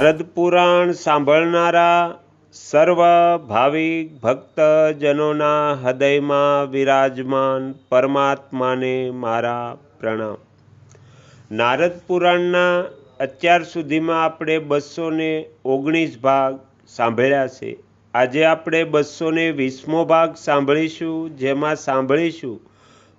નારદ પુરાણ સાંભળનારા સર્વ ભાવિક ભક્તજનોના હૃદયમાં વિરાજમાન પરમાત્માને મારા પ્રણામ. નારદ પુરાણના અત્યાર સુધીમાં આપણે બસો ને ઓગણીસ ભાગ સાંભળ્યા છે. આજે આપણે બસો ને વીસમો ભાગ સાંભળીશું, જેમાં સાંભળીશું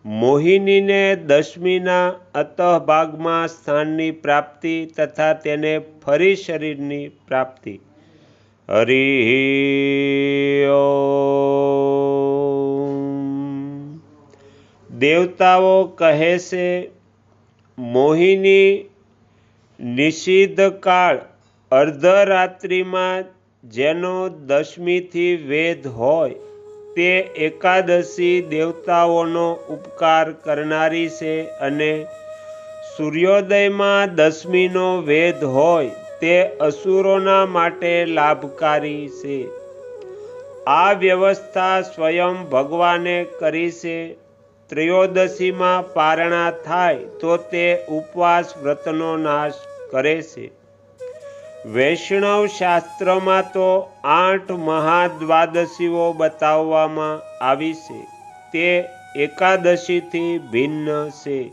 મોહિનીને દશમીના અતઃભાગમાં સ્થાનની પ્રાપ્તિ તથા તેને ફરી શરીરની પ્રાપ્તિ. હરિ દેવતાઓ કહે છે, મોહિની નિષિદ્ધ કાળ અર્ધરાત્રિમાં જેનો દશમીથી વેદ હોય તે એકાદશી દેવતાઓનો ઉપકાર કરનારી છે અને સૂર્યોદયમાં દસમીનો વેદ હોય તે અસુરોના માટે લાભકારી છે. આ વ્યવસ્થા સ્વયં ભગવાને કરી છે. ત્રયોદશીમાં પારણા થાય તો તે ઉપવાસ વ્રતનો નાશ કરે છે. વૈષ્ણવ શાસ્ત્રમાં તો આઠ મહાદ્વાદશીઓ બતાવવામાં આવી છે. તે એકાદશીથી ભિન્ન છે.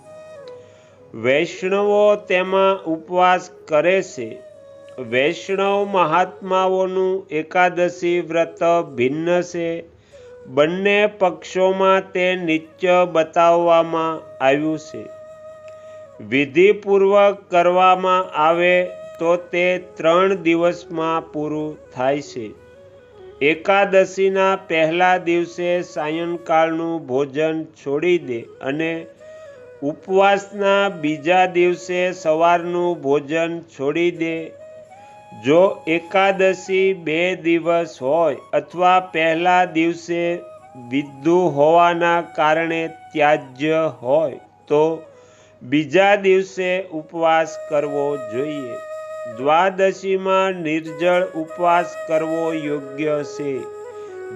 વૈષ્ણવો તેમાં ઉપવાસ કરે છે. વૈષ્ણવ મહાત્માઓનું એકાદશી વ્રત ભિન્ન છે. બંને પક્ષોમાં તે નિત્ય બતાવવામાં આવ્યું છે. વિધિપૂર્વક કરવામાં આવે તો તે ત્રણ દિવસમાં પૂરું થાય છે. એકાદશીના પહેલા દિવસે સાયંકાળનું ભોજન છોડી દે અને ઉપવાસના બીજા દિવસે સવારનું ભોજન છોડી દે. જો એકાદશી બે દિવસ હોય અથવા પહેલા દિવસે વિદ્ધુ હોવાના કારણે ત્યાજ્ય હોય તો બીજા દિવસે ઉપવાસ કરવો જોઈએ. દ્વાદશીમાં નિર્જળ ઉપવાસ કરવો યોગ્ય છે.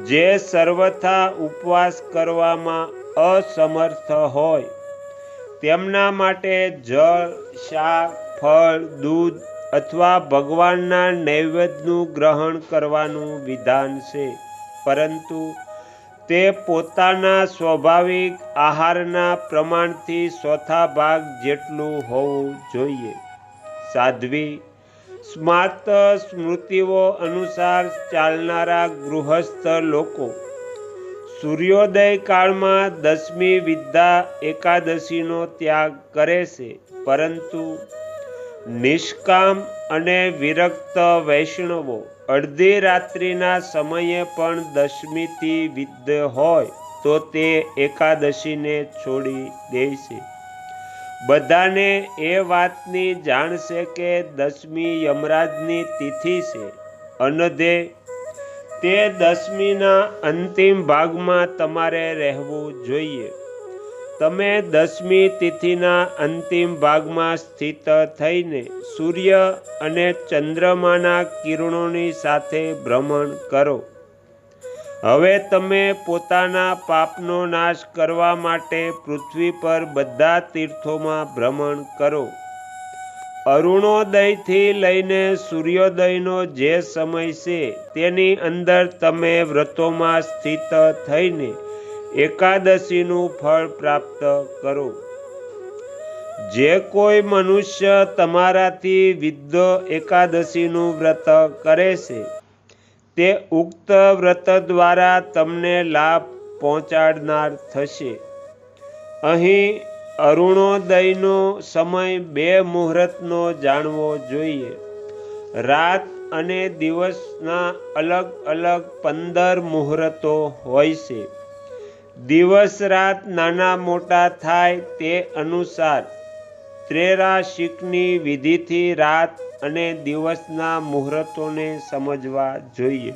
જે સર્વથા ઉપવાસ કરવામાં અસમર્થ હોય, તેમના માટે જળ, શાક, ફળ, દૂધ અથવા ભગવાનના નૈવેદ્યનું ગ્રહણ કરવાનું વિધાન છે. પરંતુ તે પોતાના સ્વાભાવિક આહારના પ્રમાણથી ચોથા ભાગ જેટલું હોવું જોઈએ. સાધ્વી સ્માર્ત સ્મૃતિઓ અનુસાર ચાલનારા ગૃહસ્થ લોકો. સૂર્યોદય કાળમાં દસમી વિદ્યા એકાદશીનો ત્યાગ કરે છે, પરંતુ નિષ્કામ અને વિરક્ત વૈષ્ણવો અડધી રાત્રિના સમયે પણ દશમીથી વિદ્ય હોય તો તે એકાદશીને છોડી દે છે. બધાને એ વાતની જાણ છે કે દસમી યમરાજની તિથિ છે. અનધે, તે દસમીના અંતિમ ભાગમાં તમારે રહેવું જોઈએ. તમે દસમી તિથિના અંતિમ ભાગમાં સ્થિત થઈને સૂર્ય અને ચંદ્રમાના કિરણોની સાથે ભ્રમણ કરો. હવે તમે પોતાના પાપનો નાશ કરવા માટે પૃથ્વી પર બધા તીર્થોમાં ભ્રમણ કરો. અરુણોદયથી લઈને સૂર્યોદયનો જે સમય છે, તેની અંદર તમે વ્રતોમાં સ્થિત થઈને એકાદશીનું ફળ પ્રાપ્ત કરો. જે કોઈ મનુષ્ય તમારાથી વિદ્ધ એકાદશીનું વ્રત કરે છે તે ઉક્ત વ્રત દ્વારા તમને લાભ પહોંચાડનાર થશે. અહીં અરુણોદયનો સમય બે મુહૂર્તનો જાણવો જોઈએ. રાત અને દિવસના અલગ અલગ પંદર મુહૂર્તો હોય છે. દિવસ રાત નાના મોટા થાય તે અનુસાર ત્રેરાશિકની વિધિથી રાત અને દિવસના મુહૂર્તોને સમજવા જોઈએ.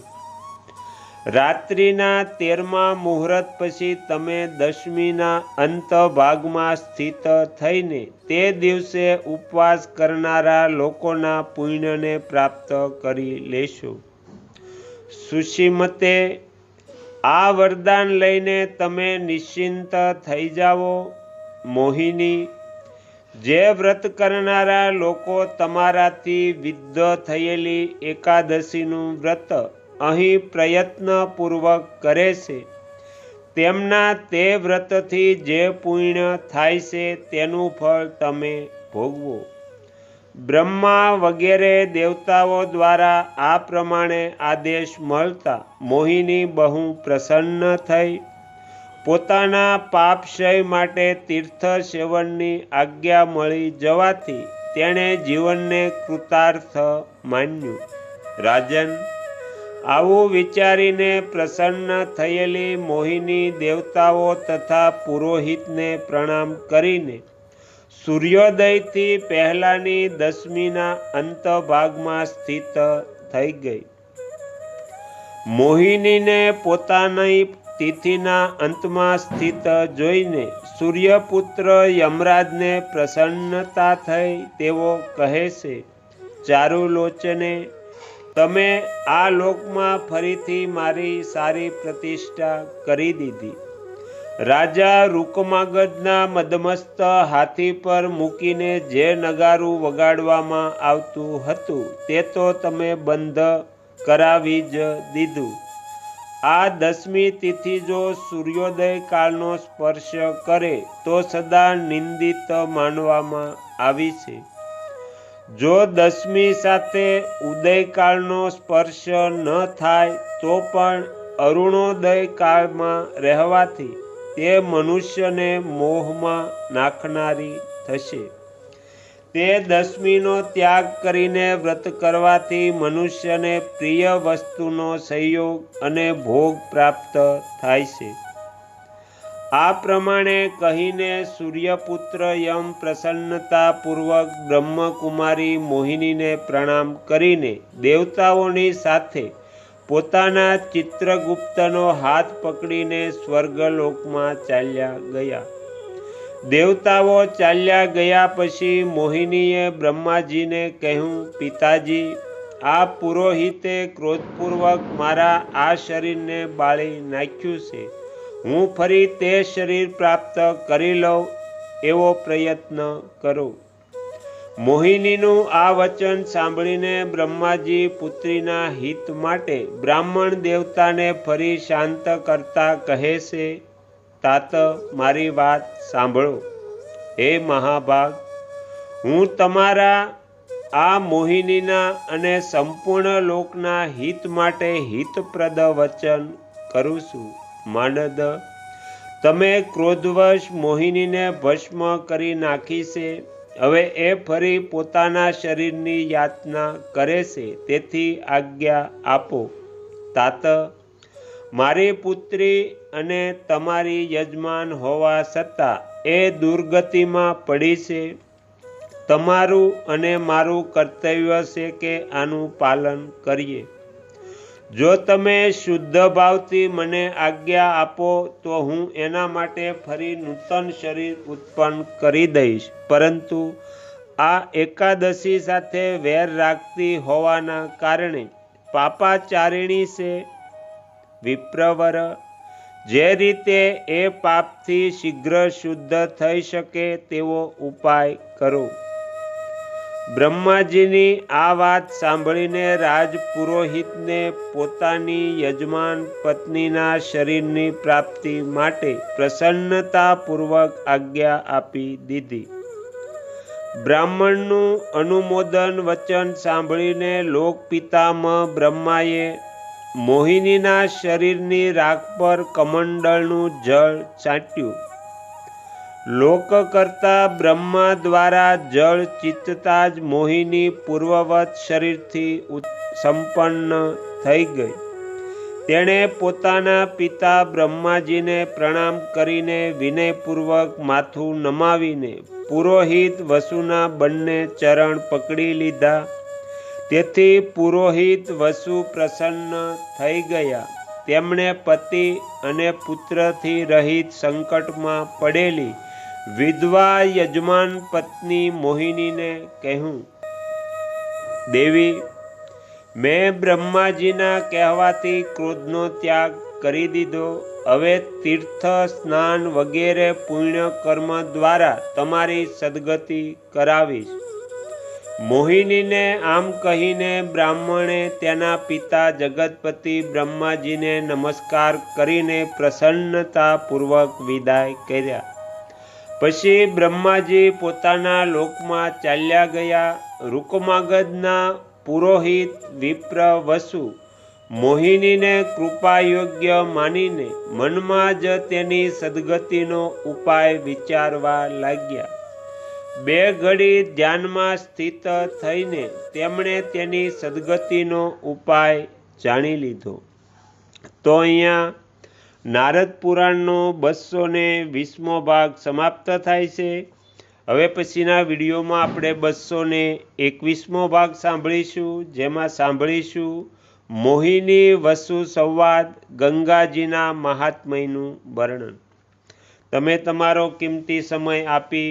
રાત્રિના તેરમા મુહૂર્ત પછી તમે દશમીના અંત ભાગમાં સ્થિત થઈને તે દિવસે ઉપવાસ કરનારા લોકોના પુણ્યને પ્રાપ્ત કરી લેશો. સુશીમતે આ વરદાન લઈને તમે નિશ્ચિંત થઈ જાઓ. મોહિની જે વ્રત કરનારા લોકો તમારાથી વિદ્ધ થયેલી એકાદશીનું વ્રત અહીં પ્રયત્નપૂર્વક કરે છે. તેમના તે વ્રતથી જે પુણ્ય થાય છે તેનું ફળ તમે ભોગવો. બ્રહ્મા વગેરે દેવતાઓ દ્વારા આ પ્રમાણે આદેશ મળતા મોહિની બહુ પ્રસન્ન થઈ. પોતાના પાપશય માટે તીર્થ સેવનની આજ્ઞા મળી જવાથી તેણે જીવનને કૃતાર્થ માન્યું. રાજન, આવું વિચારીને પ્રસન્ન થયેલી મોહિની દેવતાઓ તથા પુરોહિતને પ્રણામ કરીને સૂર્યોદયથી પહેલાંની દસમીના અંત ભાગમાં સ્થિત થઈ ગઈ. મોહિનીને પોતાની તિથિના અંતમાં સ્થિત જોઈને સૂર્યપુત્ર યમરાજને પ્રસન્નતા થઈ તેઓ કહે છે, ચારુલોચને, તમે આ લોકમાં ફરીથી મારી સારી પ્રતિષ્ઠા કરી દીધી. રાજા રૂકમાગજના મદમસ્ત હાથી પર મૂકીને જે નગારું વગાડવામાં આવતું હતું તે તો તમે બંધ કરાવી જ દીધું. આ દસમી તિથિ જો સૂર્યોદય કાળનો સ્પર્શ કરે, તો સદા નિંદિત માનવામાં આવી છે. જો દસમી સાથે ઉદયકાળનો સ્પર્શ ન થાય, તો પણ અરુણોદય કાળમાં રહેવાથી તે મનુષ્યને મોહમાં નાખનારી થશે. તે દસમીનો ત્યાગ કરીને વ્રત કરવાથી મનુષ્યને પ્રિય વસ્તુનો સંયોગ અને ભોગ પ્રાપ્ત થાય છે. આ પ્રમાણે કહીને સૂર્યપુત્ર યમ પ્રસન્નતાપૂર્વક બ્રહ્મકુમારી મોહિનીને પ્રણામ કરીને દેવતાઓની સાથે પોતાના ચિત્રગુપ્તનો હાથ પકડીને સ્વર્ગલોકમાં ચાલ્યા ગયા. દેવતાઓ ચાલ્યા ગયા પછી મોહિનીએ બ્રહ્માજીને કહ્યું, પિતાજી, આ પુરોહિતે ક્રોધપૂર્વક મારા આ શરીરને બાળી નાખ્યું છે. હું ફરી તે શરીર પ્રાપ્ત કરી લઉં એવો પ્રયત્ન કરો. મોહિનીનું આ વચન સાંભળીને બ્રહ્માજી પુત્રીના હિત માટે બ્રાહ્મણ દેવતાને ફરી શાંત કરતા કહે છે તાત મારી વાત સાંભળો. હે મહાભાગ, હું તમારા આ મોહિનીના અને સંપૂર્ણ લોકના હિત માટે હિતપ્રદ વચન કરું છું. માનદ, તમે ક્રોધવશ મોહિનીને ભસ્મ કરી નાખી છે. હવે એ ફરી પોતાના શરીરની યાતના કરે છે. તેથી આજ્ઞા આપો. તાત મારી પુત્રી અને તમારી યજમાન હોવા છતાં એ દુર્ગતિમાં પડી છે. તમારું અને મારું કર્તવ્ય છે કે આનું પાલન કરીએ. જો તમે શુદ્ધ ભાવથી મને આજ્ઞા આપો, તો હું એના માટે ફરી નૂતન શરીર ઉત્પન્ન કરી દઈશ. પરંતુ આ એકાદશી સાથે વેર રાખતી હોવાના કારણે પાપાચારિણી છે વિપ્રવર, જે રીતે એ પાપથી શીઘ્ર શુદ્ધ થઈ શકે તેવો ઉપાય કરો. બ્રહ્માજીની આ વાત સાંભળીને રાજપુરોહિતને પોતાની યજમાન પત્નીના શરીરની પ્રાપ્તિ માટે પ્રસન્નતાપૂર્વક આજ્ઞા આપી દીધી. બ્રાહ્મણનું અનુમોદન વચન સાંભળીને લોકપિતામહ બ્રહ્માએ મોહિનીના શરીરની રાખ પર કમંડળનું જળ છાંટ્યું લોક કરતા બ્રહ્મા દ્વારા જળ ચિત્તતા જ મોહિની પૂર્વવત શરીરથી સંપન્ન થઈ ગઈ. તેણે પોતાના પિતા બ્રહ્માજીને પ્રણામ કરીને વિનયપૂર્વક માથું નમાવીને પુરોહિત વસુના બંને ચરણ પકડી લીધા. તેથી પુરોહિત વસુ પ્રસન્ન થઈ ગયા. તેમણે પતિ અને પુત્રથી રહિત સંકટમાં પડેલી વિધવા યજમાન પત્ની મોહિનીને કહ્યું, દેવી, મેં બ્રહ્માજીના કહેવાથી ક્રોધનો ત્યાગ કરી દીધો. હવે તીર્થ સ્નાન વગેરે પુણ્ય કર્મ દ્વારા તમારી સદગતિ કરાવીશ. મોહિનીને આમ કહીને બ્રાહ્મણે તેના પિતા જગતપતિ બ્રહ્માજીને નમસ્કાર કરીને પ્રસન્નતાપૂર્વક વિદાય કર્યા. પછી બ્રહ્માજી પોતાના લોકમાં ચાલ્યા ગયા. રૂકમાગદના પુરોહિત વિપ્ર વસુ મોહિનીને કૃપા યોગ્ય માનીને મનમાં જ તેની સદગતિનો ઉપાય વિચારવા લાગ્યા. બે ઘડી ધ્યાનમાં સ્થિત થઈને તેમણે તેની સદગતિનો ઉપાય જાણી લીધો. તો અહીંયા નારદ પુરાણનો બસો ને વીસમો ભાગ સમાપ્ત થાય છે. હવે પછીના વિડીયોમાં આપણે બસો ને એકવીસમો ભાગ સાંભળીશું, જેમાં સાંભળીશું મોહિની વસુ સંવાદ ગંગાજીના મહાત્મયનું વર્ણન. તમે તમારો કિંમતી સમય આપી